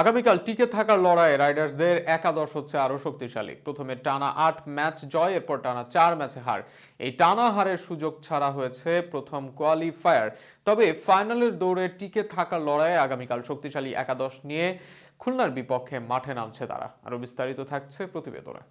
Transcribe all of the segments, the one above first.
আগামীকাল টিকে থাকার লড়াইয়ে রাইডার্সদের একাদশ হচ্ছে আরও শক্তিশালী। প্রথমে টানা আট ম্যাচ জয়, এরপর টানা চার ম্যাচে হার। এই টানা হারের সুযোগ ছাড়া হয়েছে প্রথম কোয়ালিফায়ার। তবে ফাইনালের দৌড়ে টিকে থাকার লড়াইয়ে আগামীকাল শক্তিশালী একাদশ নিয়ে খুলনার বিপক্ষে মাঠে নামছে তারা। আরও বিস্তারিত থাকছে প্রতিবেদনে।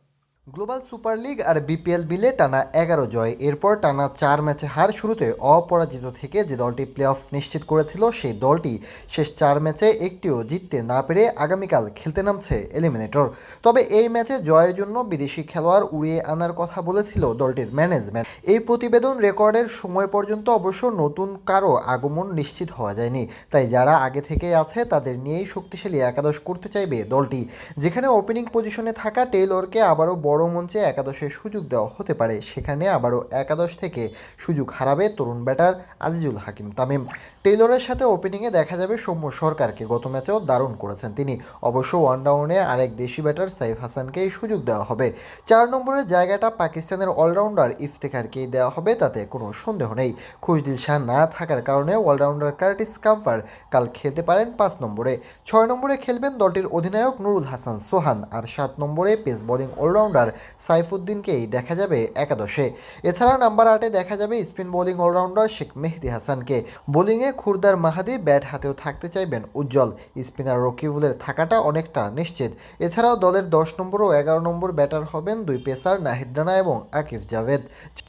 গ্লোবাল সুপার লিগ আর বিপিএল মিলে টানা এগারো জয়। এরপর টানা চার ম্যাচে হার শুরুতে অপরাজিত থেকে যে দলটি প্লে অফ নিশ্চিত করেছিল, সেই দলটি শেষ চার ম্যাচে একটিও জিততে না পেরে আগামীকাল খেলতে নামছে এলিমিনেটর তবে এই ম্যাচে জয়ের জন্য বিদেশি খেলোয়াড় উড়িয়ে আনার কথা বলেছিল দলটির ম্যানেজমেন্ট। এই প্রতিবেদন রেকর্ডের সময় পর্যন্ত অবশ্য নতুন কারও আগমন নিশ্চিত হওয়া যায়নি। তাই যারা আগে থেকে আছে, তাদের নিয়েই শক্তিশালী একাদশ করতে চাইবে দলটি। যেখানে ওপেনিং পজিশনে থাকা টেইলরকে আবারও বড় মঞ্চে একাদশের সুযোগ দেওয়া হতে পারে। সেখানে আবারও একাদশ থেকে সুযোগ হারাবে তরুণ ব্যাটার আজিজুল হাকিম তামিম। টেইলরের সাথে ওপেনিংয়ে দেখা যাবে সৌম্য সরকারকে। গত ম্যাচেও দারুণ করেছেন তিনি। অবশ্য ওয়ান ডাউনে আরেক দেশি ব্যাটার সাইফ হাসানকেই সুযোগ দেওয়া হবে। চার নম্বরের জায়গাটা পাকিস্তানের অলরাউন্ডার ইফতেখারকেই দেওয়া হবে, তাতে কোনো সন্দেহ নেই। খুশদিল শাহ না থাকার কারণে অলরাউন্ডার কার্টিস কাম্পার কাল খেলতে পারেন পাঁচ নম্বরে। ছয় নম্বরে খেলবেন দলটির অধিনায়ক নুরুল হাসান সোহান। আর সাত নম্বরে পেস বোলিং অলরাউন্ডার সাইফুদ্দিনকেই দেখা যাবে একাদশে। এছাড়া নাম্বার আটে দেখা যাবে spin bowling allrounder Sheikh Mehedi হাসানকে। বোলিংয়ে খুরদার মাহাদি ব্যাট হাতেও থাকতে চাইবেন উজ্জ্বল। স্পিনার রকিবুলের থাকাটা অনেকটা নিশ্চিত। এছাড়াও দলের দশ নম্বর ও এগারো নম্বর ব্যাটার হবেন দুই পেসার নাহিদ রানা এবং আকিফ জাভেদ।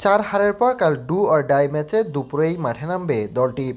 চার হারের পর কাল ডু আর ডাই ম্যাচে দুপুরেই মাঠে নামবে দলটি।